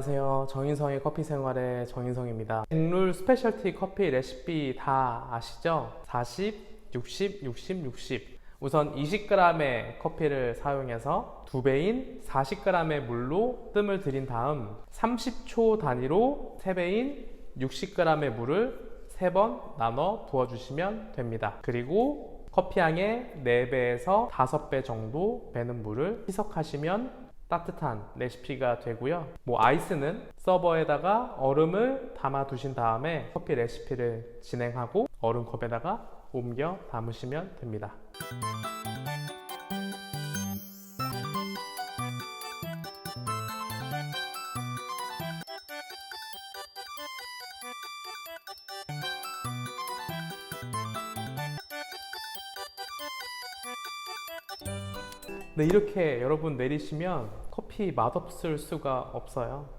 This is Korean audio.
안녕하세요. 정인성의 커피 생활의 정인성입니다. 백룰 스페셜티 커피 레시피 다 아시죠? 40, 60, 60, 60. 우선 20g의 커피를 사용해서 2배인 40g의 물로 뜸을 들인 다음 30초 단위로 3배인 60g의 물을 3번 나눠 부어주시면 됩니다. 그리고 커피향의 4배에서 5배 정도 배는 물을 희석하시면 따뜻한 레시피가 되고요. 뭐 아이스는 서버에다가 얼음을 담아 두신 다음에 커피 레시피를 진행하고 얼음 컵에다가 옮겨 담으시면 됩니다. 네, 이렇게 여러분 내리시면 커피 맛없을 수가 없어요.